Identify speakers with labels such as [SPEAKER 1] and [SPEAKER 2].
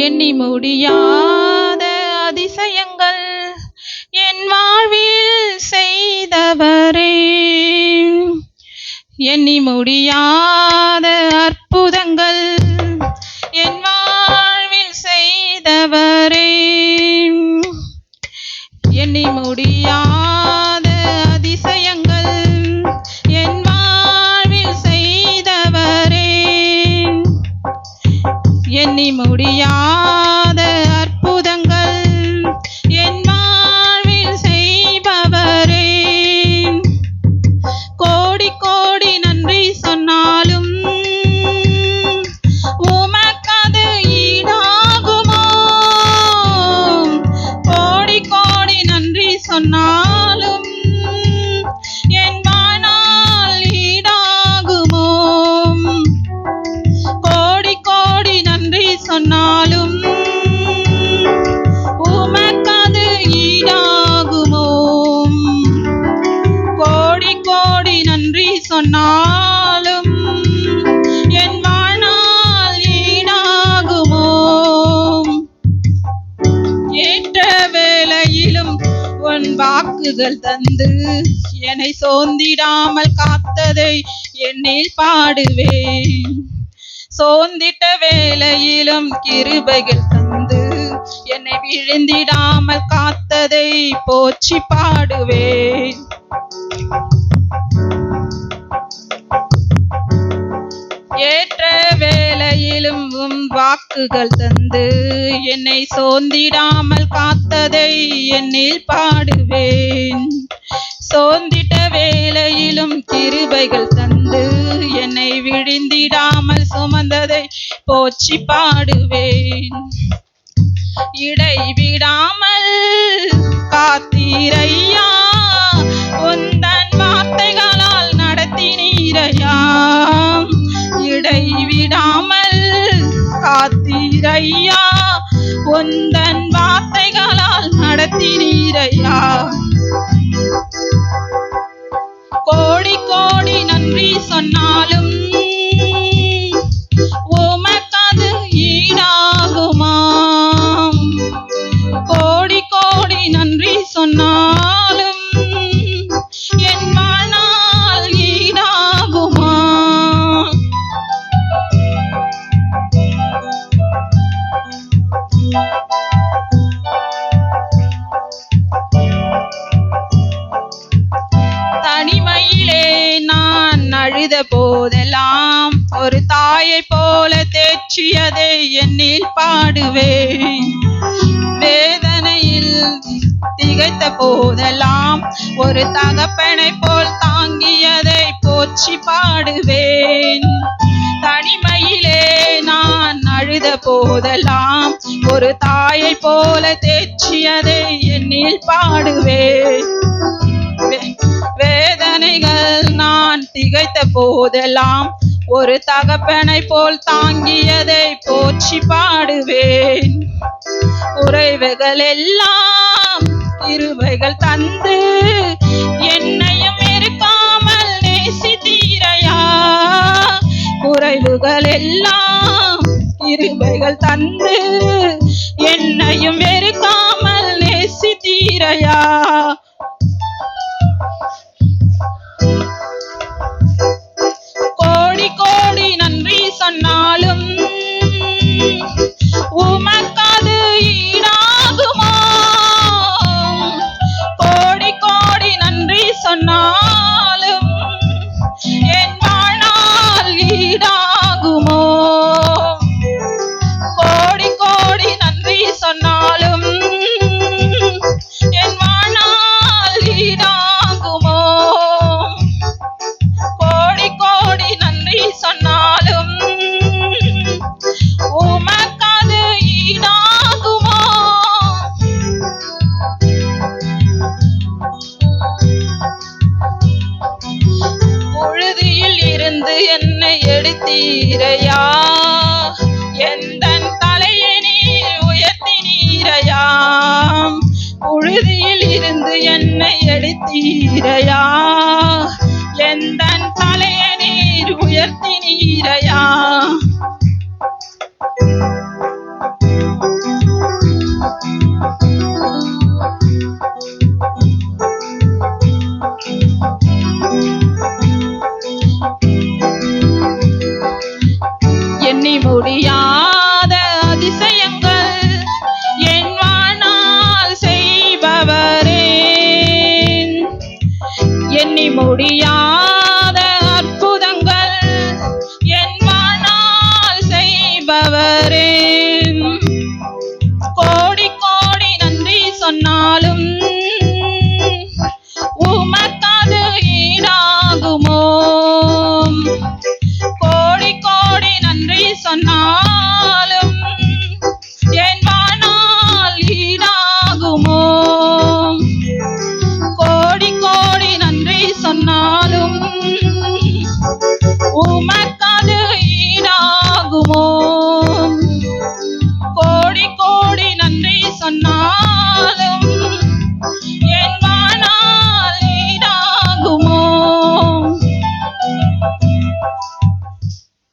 [SPEAKER 1] எண்ணி முடியாத அதிசயங்கள் என் வாழ்வில் செய்தவரே. எண்ணி முடியாத வாக்குகள் தந்து என்னை சோர்ந்திடாமல் காத்ததை என்னில் பாடுவேன். சோர்ந்திட்ட வேளையிலும் கிருபைகள் தந்து என்னை விழுந்திடாமல் காத்ததை போச்சி பாடுவேன். வாக்குகள் தந்து என்னை சோந்திடாமல் காத்ததை என்னில் பாடுவேன். சோந்திட்ட வேளையிலும் கிருபைகள் தந்து என்னை விழுந்திடாமல் சுமந்ததை போச்சி பாடுவேன். இடைவிடாமல் காத்தீரையா செய்த போதெல்லாம் ஒரு தாயை போல தேற்றியதை என்னில் பாடுவேன். வேதனையில் திகைத்த போதெல்லாம் ஒரு தகப்பனை போல் தாங்கியதை போற்றி பாடுவேன். தனிமையிலே நான் அழுத போதெல்லாம் ஒரு தாயை போல தேற்றியதை என்னில் பாடுவேன். திகைத்த போதெல்லாம் ஒரு தகப்பனை போல் தாங்கியதை போற்றி பாடுவேன். குறைவுகள் எல்லாம் இருவைகள் தந்து என்னையும் இருக்காமல் நேசித்தீரையா? குறைவுகள் எல்லாம் இருவைகள் தந்து என்னையும் இருக்காமல் நேசித்தீரையா? மேல் இருந்து என்னை எடுத்தீரையா? எந்த தலையை நீர் உயர்த்தினீரையாம் புழுதியில் இருந்து என்னை எடுத்தீரையா? எந்த தலையை நீர் உயர்த்தினீரையா? முடியா woman